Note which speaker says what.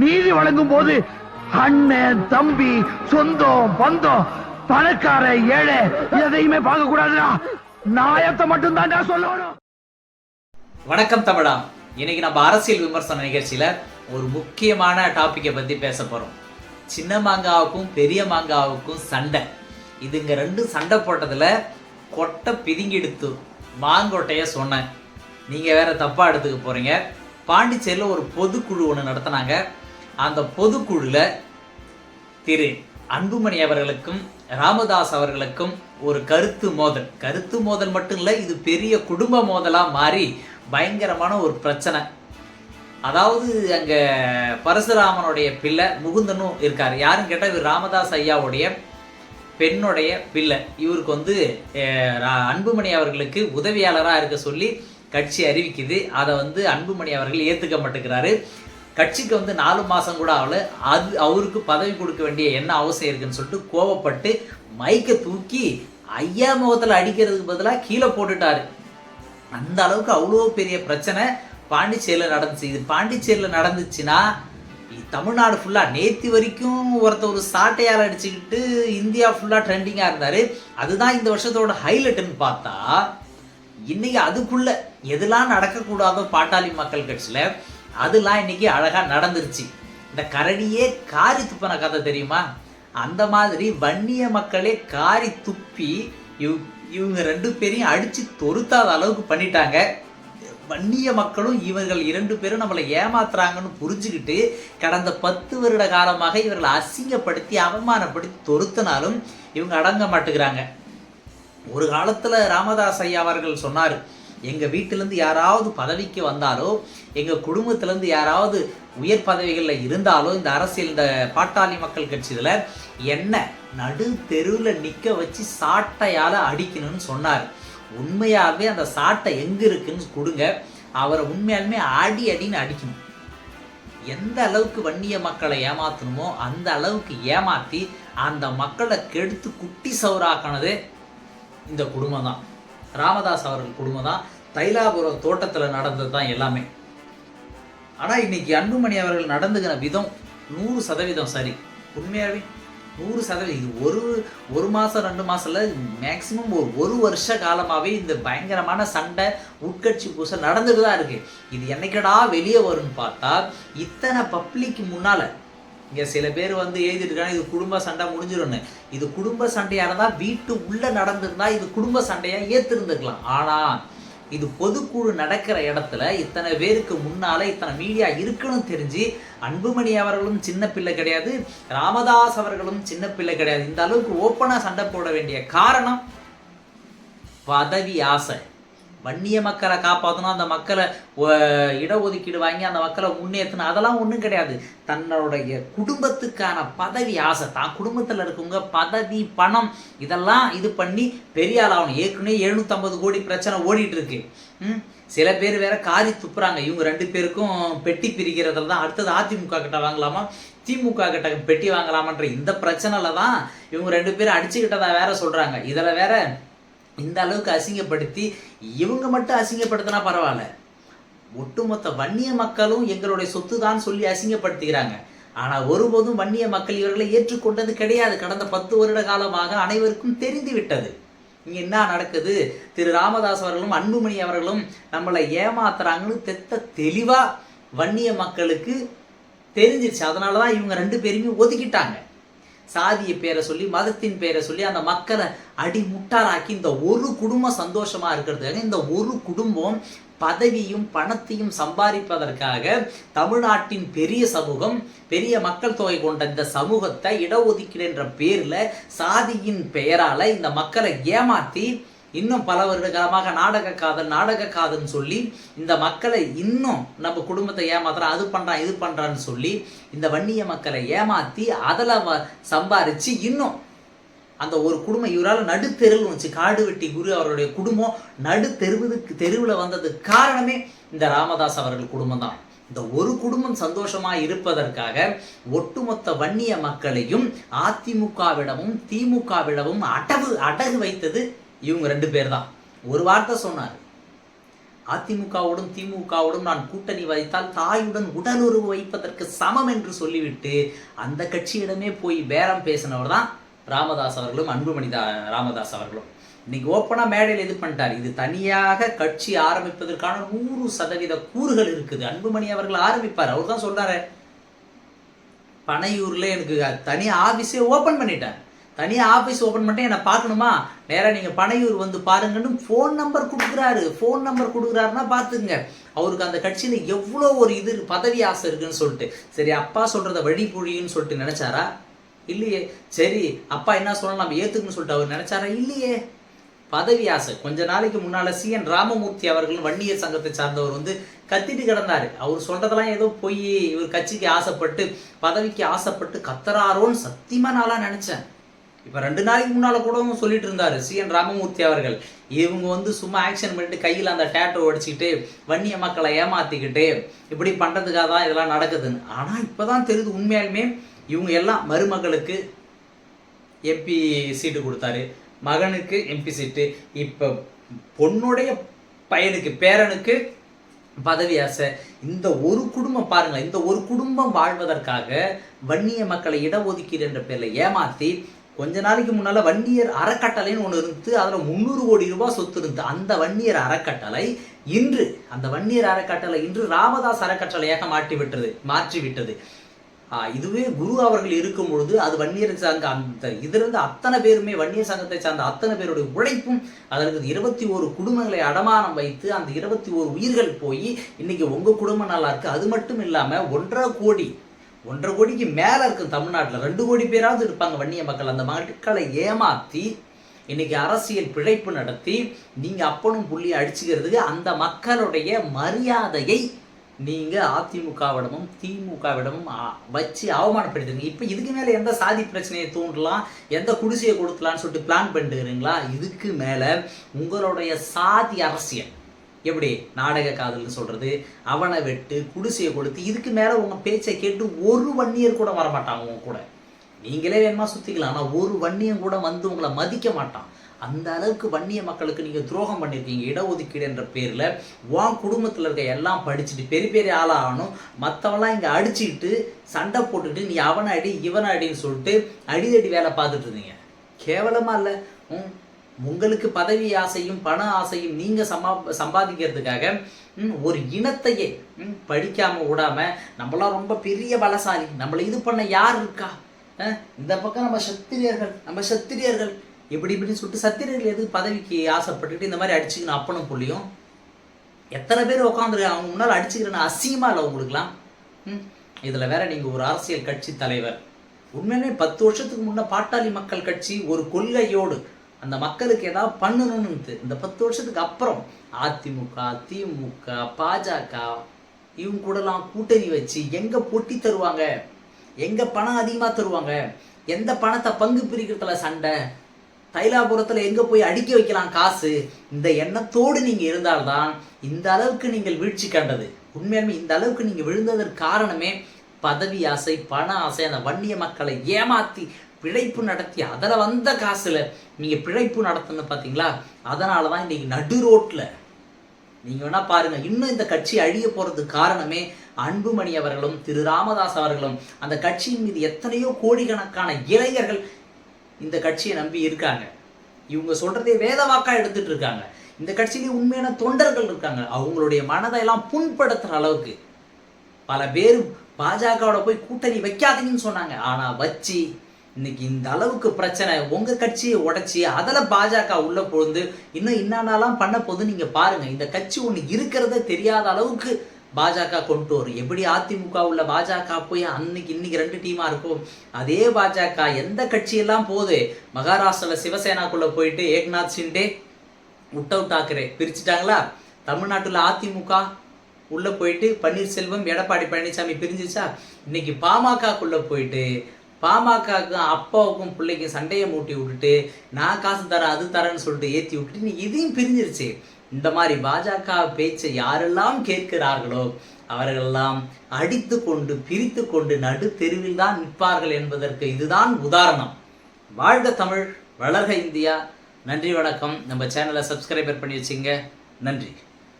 Speaker 1: நீதி வழங்கும் போது அண்ணன் தம்பி சொந்தம் பந்தம் பணக்கார ஏழை எதையுமே பார்க்க கூடாதுடா. நாயத்தை மட்டும் சொல்லணும்.
Speaker 2: வணக்கம் தமிழா. இன்னைக்கு நம்ம அரசியல் விமர்சன நிகழ்ச்சியில ஒரு முக்கியமான டாபிக்கை பத்தி பேச போறோம். சின்ன மாங்காவுக்கும் பெரிய மாங்காவுக்கும் சண்டை. இதுங்க ரெண்டும் சண்டை போட்டதுல கொட்டை பிதுங்கிடுத்து மாங்கொட்டைய சொன்னேன். நீங்க வேற தப்பா எடுத்துக்க போறீங்க. பாண்டிச்சேரியில் ஒரு பொதுக்குழு ஒன்று நடத்தினாங்க. அந்த பொதுக்குழுல திரு அன்புமணி அவர்களுக்கும் ராமதாஸ் அவர்களுக்கும் ஒரு கருத்து மோதல். கருத்து மோதல் மட்டும் இல்லை இது பெரிய குடும்ப மோதலாக மாறி பயங்கரமான ஒரு பிரச்சனை. அதாவது அங்கே பரசுராமனுடைய பிள்ளை முகுந்தனும் இருக்கார். யாருன்னு கேட்டால் இவர் ராமதாஸ் ஐயாவுடைய பெண்ணுடைய பிள்ளை. இவருக்கு வந்து ரா- அன்புமணி அவர்களுக்கு உதவியாளராக இருக்க சொல்லி கட்சி அறிவிக்குது. அதை வந்து அன்புமணி அவர்கள் ஏற்றுக்க மாட்டேங்கிறாரு. கட்சிக்கு வந்து நாலு மாதம் கூட ஆகல. அது அவருக்கு பதவி கொடுக்க வேண்டிய என்ன அவசியம் இருக்குன்னு சொல்லிட்டு கோவப்பட்டு மைக்கை தூக்கி ஐயா முகத்தில் அடிக்கிறதுக்கு பதிலாக கீழே போட்டுட்டாரு. அந்த அளவுக்கு அவ்வளோ பெரிய பிரச்சனை பாண்டிச்சேரியில் நடந்துச்சு. இது பாண்டிச்சேரியில் நடந்துச்சுன்னா தமிழ்நாடு ஃபுல்லாக நேத்தி வரைக்கும் ஒருத்தர் ஒரு சாட்டையால் அடிச்சுக்கிட்டு இந்தியா ஃபுல்லாக ட்ரெண்டிங்காக இருந்தார். அதுதான் இந்த வருஷத்தோட ஹைலைட்டுன்னு பார்த்தா இன்னைக்கு அதுக்குள்ள எதெல்லாம் நடக்கக்கூடாதோ பாட்டாளி மக்கள் கட்சியில் அதெல்லாம் இன்னைக்கு அழகாக நடந்துருச்சு. இந்த கரடியே காரி துப்பின கதை தெரியுமா? அந்த மாதிரி வன்னிய மக்களே காரி துப்பி இவ் இவங்க ரெண்டு பேரையும் அடித்து தொருத்தாத அளவுக்கு பண்ணிட்டாங்க. வன்னிய மக்களும் இவர்கள் இரண்டு பேரும் நம்மளை ஏமாத்துறாங்கன்னு புரிஞ்சுக்கிட்டு கடந்த பத்து வருட காலமாக இவர்களை அசிங்கப்படுத்தி அவமானப்படுத்தி தொருத்தினாலும் இவங்க அடங்க மாட்டுக்கிறாங்க ஒரு காலத்தில் ராமதாஸ் ஐயா அவர்கள் சொன்னார் எங்கள் வீட்டிலேருந்து யாராவது பதவிக்கு வந்தாலோ எங்கள் குடும்பத்திலேருந்து யாராவது உயர் பதவிகளில் இருந்தாலோ இந்த அரசியல் இந்த பாட்டாளி மக்கள் கட்சியில் என்ன நடு தெருவில் நிற்க வச்சு சாட்டையால் அடிக்கணும்னு சொன்னார். உண்மையாகவே அந்த சாட்டை எங்கே இருக்குன்னு கொடுங்க. அவரை உண்மையாலுமே அடி அடின்னு அடிக்கணும். எந்த அளவுக்கு வன்னிய மக்களை ஏமாத்தணுமோ அந்த அளவுக்கு ஏமாத்தி அந்த மக்களை கெடுத்து குட்டி சவராக்கினது இந்த குடும்பம் தான் ராமதாஸ் அவர்கள் குடும்பம் தான் தைலாபுரம் தோட்டத்தில் நடந்தது தான் எல்லாமே. ஆனால் இன்னைக்கு அன்புமணி அவர்கள் நடந்துக்கிற விதம் நூறு சதவீதம் சரி. உண்மையாகவே நூறு சதவீதம். இது ஒரு ஒரு மாதம் ரெண்டு மாதம்ல மேக்சிமம் ஒரு ஒரு வருஷ காலமாகவே இந்த பயங்கரமான சண்டை உட்கட்சி பூசை நடந்துட்டு தான் இருக்குது இது என்னைக்கடா வெளியே வரும்னு பார்த்தா இத்தனை பப்ளிக் முன்னால் இங்கே சில பேர் வந்து எழுதிருக்காங்க இது குடும்ப சண்டை முடிஞ்சிடும்னு இது குடும்ப சண்டையாக இருந்தால் வீட்டு உள்ளே நடந்திருந்தால் இது குடும்ப சண்டையாக ஏற்றிருந்துருக்கலாம் ஆனால் இது பொதுக்குழு நடக்கிற இடத்துல இத்தனை பேருக்கு முன்னால இத்தனை மீடியா இருக்குன்னு தெரிஞ்சு அன்புமணி அவர்களும் சின்ன பிள்ளை கிடையாது ராமதாஸ் அவர்களும் சின்ன பிள்ளை கிடையாது. இந்த அளவுக்கு ஓப்பனா சண்டை போட வேண்டிய காரணம் பதவி ஆசை. வன்னிய மக்களை காப்பாற்றணும் அந்த மக்களை இடஒதுக்கீடு வாங்கி அந்த மக்களை முன்னேற்றணும். அதெல்லாம் ஒன்றும் கிடையாது. தன்னுடைய குடும்பத்துக்கான பதவி ஆசை. தான் குடும்பத்தில் இருக்கவங்க பதவி பணம் இதெல்லாம் இது பண்ணி பெரிய ஆள் ஆகணும். ஏற்கனவே எழுநூற்றம்பது கோடி பிரச்சனை ஓடிட்டு இருக்கு. சில பேர் வேற காரி துப்புறாங்க. இவங்க ரெண்டு பேருக்கும் பெட்டி பிரிக்கிறதுல தான் அடுத்தது அதிமுக கிட்ட வாங்கலாமா? திமுக கிட்ட பெட்டி வாங்கலாமான்ற இந்த பிரச்சனையில தான் இவங்க ரெண்டு பேரும் அடிச்சுக்கிட்டதா வேற சொல்றாங்க. இதில் வேற இந்த அளவுக்கு அசிங்கப்படுத்தி இவங்க மட்டும் அசிங்கப்படுத்தினா பரவாயில்ல. ஒட்டுமொத்த வன்னிய மக்களும் எங்களுடைய சொத்து தான் சொல்லி அசிங்கப்படுத்துகிறாங்க ஆனா ஒருபோதும் வன்னிய மக்கள் இவர்களை ஏற்றுக்கொண்டது கிடையாது. கடந்த பத்து வருட காலமாக அனைவருக்கும் தெரிந்து விட்டது இங்க என்ன நடக்குது? திரு ராமதாஸ் அவர்களும் அன்புமணி அவர்களும் நம்மளை ஏமாத்துறாங்கன்னு தெத்த தெளிவா வன்னிய மக்களுக்கு தெரிஞ்சிருச்சு. அதனால தான் இவங்க ரெண்டு பேருமே ஒதுக்கிட்டாங்க. சாதிய பேரை சொல்லி மதத்தின் பேரை சொல்லி அந்த மக்களை அடிமுட்டாராக்கி இந்த ஒரு குடும்பம் சந்தோஷமா இருக்கிறதுக்காக இந்த ஒரு குடும்பம் பதவியும் பணத்தையும் சம்பாதிப்பதற்காக தமிழ்நாட்டின் பெரிய சமூகம் பெரிய மக்கள் தொகை கொண்ட இந்த சமூகத்தை இடஒதுக்கீடு என்ற பேர்ல சாதியின் பெயரால இந்த மக்களை ஏமாத்தி இன்னும் பல வருட காலமாக நாடக காதல் நாடக காதல்னு சொல்லி இந்த மக்களை இன்னும் நம்ம குடும்பத்தை ஏமாத்துறான் அது பண்ணுறான் இது பண்ணுறான்னு சொல்லி இந்த வன்னிய மக்களை ஏமாத்தி அதில் சம்பாரித்து இன்னும் அந்த ஒரு குடும்பம் இவரால் நடுத்தெருவில் வந்துச்சு காடு வெட்டி குரு அவருடைய குடும்பம் நடுத்தெருவுக்கு தெருவில் வந்ததுக்கு காரணமே இந்த ராமதாஸ் அவர்கள் குடும்பம் தான். இந்த ஒரு குடும்பம் சந்தோஷமாக இருப்பதற்காக ஒட்டுமொத்த வன்னிய மக்களையும் அதிமுகவிடமும் திமுகவிடமும் அடவு அடகு வைத்தது இவங்க ரெண்டு பேர் தான் ஒரு வார்த்தை சொன்னார். அதிமுகவோடும் திமுகவோடும் நான் கூட்டணி வைத்தால் தாயுடன் உடலுறவு வைப்பதற்கு சமம் என்று சொல்லிவிட்டு அந்த கட்சியிடமே போய் பேரம் பேசினவர் தான் ராமதாஸ் அவர்களும் அன்புமணி தா ராமதாஸ் அவர்களும். இன்னைக்கு ஓப்பனாக மேடையில் இது பண்ணிட்டார். இது தனியாக கட்சி ஆரம்பிப்பதற்கான நூறு சதவீத கூறுகள் இருக்குது. அன்புமணி அவர்கள் ஆரம்பிப்பார். அவர் தான் சொல்றாரு பனையூரில் எனக்கு தனி ஆஃபீஸே ஓப்பன் பண்ணிட்டேன் தனியாக ஆஃபீஸ் ஓப்பன் பண்ணிட்டு என்னை பார்க்கணுமா? நேராக நீங்கள் பனையூர் வந்து பாருங்கன்னு ஃபோன் நம்பர் கொடுக்குறாரு. ஃபோன் நம்பர் கொடுக்குறாருன்னா பார்த்துங்க அவருக்கு அந்த கட்சியில் எவ்வளோ ஒரு இது பதவி ஆசை இருக்குன்னு சொல்லிட்டு. சரி அப்பா சொல்கிறத வழி புழியுன்னு சொல்லிட்டு நினச்சாரா? இல்லையே. சரி அப்பா என்ன சொல்லணும் நம்ம ஏற்றுக்குன்னு சொல்லிட்டு அவர் நினச்சாரா? இல்லையே. பதவி ஆசை. கொஞ்ச நாளைக்கு முன்னால் சி. என். ராமமூர்த்தி அவர்கள் வன்னியர் சங்கத்தை சார்ந்தவர் வந்து கத்திட்டு கிடந்தார். அவர் சொல்றதெல்லாம் ஏதோ போய். இவர் கட்சிக்கு ஆசைப்பட்டு பதவிக்கு ஆசைப்பட்டு கத்துறாரோன்னு சத்தியமாக நான்லாம் நினச்சேன். இப்ப ரெண்டு நாளைக்கு முன்னால் கூடவும் சொல்லிட்டு இருந்தாரு சி என் ராமமூர்த்தி அவர்கள். இவங்க வந்து சும்மா ஆக்ஷன் பண்ணிட்டு கையில் அந்த டேட்டோ அடிச்சுக்கிட்டு வன்னிய மக்களை ஏமாத்திக்கிட்டு இப்படி பண்றதுக்காக தான் இதெல்லாம் நடக்குதுன்னு. ஆனா இப்பதான் தெரியுது உண்மையாலுமே இவங்க எல்லாம் மருமகளுக்கு எம்பி சீட்டு கொடுத்தாரு. மகனுக்கு எம்பி சீட்டு இப்போ பொண்ணுடைய பையனுக்கு பேரனுக்கு பதவி ஆசை. இந்த ஒரு குடும்பம் பாருங்கள் இந்த ஒரு குடும்பம் வாழ்வதற்காக வன்னிய மக்களை இடஒதுக்கீடு என்ற பேரில் ஏமாத்தி கொஞ்ச நாளைக்கு முன்னால வன்னியர் அறக்கட்டளைன்னு ஒன்று இருந்து அதில் முந்நூறு கோடி ரூபாய் சொத்து இருந்து அந்த வன்னியர் அறக்கட்டளை இன்று அந்த வன்னியர் அறக்கட்டளை இன்று ராமதாஸ் அறக்கட்டளையாக மாற்றி விட்டது மாற்றி விட்டது. இதுவே குரு அவர்கள் இருக்கும் பொழுது அது வன்னியர் சங்க அந்த இதிலிருந்து அத்தனை பேருமே வன்னியர் சங்கத்தை சார்ந்த அத்தனை பேருடைய உழைப்பும் அதற்கு இருபத்தி ஒரு குடும்பங்களை அடமானம் வைத்து அந்த இருபத்தி ஒரு உயிர்கள் போய் இன்னைக்கு உங்க குடும்பம் நல்லா இருக்கு. அது மட்டும் இல்லாம ஒன்றரை கோடி ஒன்றரை கோடிக்கு மேலே இருக்கும் தமிழ்நாட்டில். ரெண்டு கோடி பேராவது இருப்பாங்க வன்னிய மக்கள். அந்த மக்களை ஏமாற்றி இன்னைக்கு அரசியல் பிழைப்பு நடத்தி நீங்கள் அப்பனும் புள்ளி அடிச்சுக்கிறதுக்கு அந்த மக்களுடைய மரியாதையை நீங்கள் அதிமுகவிடமும் திமுகவிடமும் வச்சு அவமானப்படுத்துறீங்க இப்போ இதுக்கு மேலே எந்த சாதி பிரச்சனையை தூண்டலாம்? எந்த குடிசையை கொடுக்கலான்னு சொல்லிட்டு பிளான் பண்ணிட்டுக்கிறீங்களா இதுக்கு மேலே உங்களுடைய சாதி அரசியல் எப்படி நாடக காதல்னு சொல்றது அவனை வெட்டு குடிசையை கொடுத்து இதுக்கு மேல உங்க பேச்சை கேட்டு ஒரு வன்னியர் கூட வரமாட்டான் உங்க கூட. நீங்களே வேணுமா சுத்திக்கலாம் ஆனா ஒரு வன்னியம் கூட வந்து உங்களை மதிக்க மாட்டான். அந்த அளவுக்கு வன்னிய மக்களுக்கு நீங்க துரோகம் பண்ணிருக்கீங்க இடஒதுக்கீடு என்ற பேர்ல. உன் குடும்பத்துல இருக்க எல்லாம் படிச்சுட்டு பெரிய பெரிய ஆளாகணும். மத்தவெல்லாம் இங்க அடிச்சுக்கிட்டு சண்டை போட்டுக்கிட்டு நீ அவனை அடி இவனை அடின்னு சொல்லிட்டு அடிதடி வேலை பார்த்துட்டு இருந்தீங்க. கேவலமா இல்லை? ம், உங்களுக்கு பதவி ஆசையும் பண ஆசையும் நீங்க சமா சம்பாதிக்கிறதுக்காக ம், ஒரு இனத்தையே ம், படிக்காம விடாம நம்மளாம் ரொம்ப பெரிய பலசாலி. நம்மளை இது பண்ண யார் இருக்கா? இந்த பக்கம் நம்ம சத்திரியர்கள் நம்ம சத்திரியர்கள். இப்படி இப்படின்னு சொல்லிட்டு சத்திரியர்கள் எதுக்கு பதவிக்கு ஆசைப்பட்டுட்டு இந்த மாதிரி அடிச்சுக்கணும் அப்பனும் புள்ளியும்? எத்தனை பேர் உட்காந்துரு அவங்க முன்னால் அடிச்சுக்கிறேன்னு அசிங்கமா இல்லை உங்களுக்குலாம் ம் இதில் வேற நீங்கள் ஒரு அரசியல் கட்சி தலைவர். உண்மையிலே பத்து வருஷத்துக்கு முன்னே பாட்டாளி மக்கள் கட்சி ஒரு கொள்கையோடு அந்த மக்களுக்கு ஏதாவது பண்ணணும்னு இந்த பத்து வருஷத்துக்கு அப்புறம் அதிமுக திமுக பாஜக இவங்க கூடலாம் கூட்டணி வச்சு எங்க பொட்டி தருவாங்க? எங்க பணம் அதிகமா தருவாங்க? எந்த பணத்தை பங்கு பிரிக்கிறதுல சண்டை? தைலாபுரத்துல எங்க போய் அடிக்க வைக்கலாம் காசு? இந்த எண்ணத்தோடு நீங்க இருந்தால்தான் இந்த அளவுக்கு நீங்கள் வீழ்ச்சி கண்டது. உண்மையாலுமே இந்த அளவுக்கு நீங்க விழுந்ததற்கு காரணமே பதவி ஆசை பண ஆசை அந்த வன்னிய மக்களை ஏமாத்தி பிழைப்பு நடத்தி அதில் வந்த காசில் நீங்கள் பிழைப்பு நடத்தணும் பார்த்தீங்களா அதனால தான் இன்னைக்கு நடு ரோட்டில் நீங்கள் வேணால் பாருங்கள் இன்னும் இந்த கட்சி அழிய போகிறதுக்கு காரணமே அன்புமணி அவர்களும் திரு ராமதாஸ் அவர்களும். அந்த கட்சியின் மீது எத்தனையோ கோடிக்கணக்கான இளைஞர்கள் இந்த கட்சியை நம்பி இருக்காங்க. இவங்க சொல்றதே வேத வாக்கா எடுத்துட்டு இருக்காங்க. இந்த கட்சியிலேயே உண்மையான தொண்டர்கள் இருக்காங்க. அவங்களுடைய மனதை எல்லாம் புண்படுத்துற அளவுக்கு. பல பேர் பாஜகவோட போய் கூட்டணி வைக்காதீங்கன்னு சொன்னாங்க. ஆனா வச்சு இன்னைக்கு இந்த அளவுக்கு பிரச்சனை உங்க கட்சியை உடைச்சி அதில் பாஜக உள்ள பொழுது இன்னும் என்னென்னலாம் பண்ண போது நீங்க பாருங்க. இந்த கட்சி ஒன்று இருக்கிறதே தெரியாத அளவுக்கு பாஜக கொண்டு வரும். எப்படி அதிமுக உள்ள பாஜக போய் அன்னைக்கு இன்னைக்கு ரெண்டு டீமா இருக்கும்? அதே பாஜக எந்த கட்சியெல்லாம் போகுது? மகாராஷ்டிரால சிவசேனாக்குள்ள போயிட்டு ஏக்நாத் சிண்டே உட்டவ் தாக்கரே பிரிச்சுட்டாங்களா? தமிழ்நாட்டுல அதிமுக உள்ள போயிட்டு பன்னீர்செல்வம் எடப்பாடி பழனிசாமி பிரிஞ்சிச்சா இன்னைக்கு பாமகக்குள்ள போயிட்டு பாமகக்கும் அப்பாவுக்கும் பிள்ளைக்கும் சண்டையை மூட்டி விட்டுட்டு நான் காசு தரேன் அது தரேன்னு சொல்லிட்டு ஏற்றி விட்டுட்டு நீ இதையும் பிரிஞ்சிருச்சு. இந்த மாதிரி பாஜக பேச்சை யாரெல்லாம் கேட்கிறார்களோ அவர்களெல்லாம் அடித்து கொண்டு பிரித்து கொண்டு நடு தெருவில் தான் நிற்பார்கள் என்பதற்கு இதுதான் உதாரணம். வாழ்க தமிழ் வளர்க இந்தியா. நன்றி வணக்கம். நம்ம சேனலை சப்ஸ்கிரைபர் பண்ணி வச்சுங்க. நன்றி.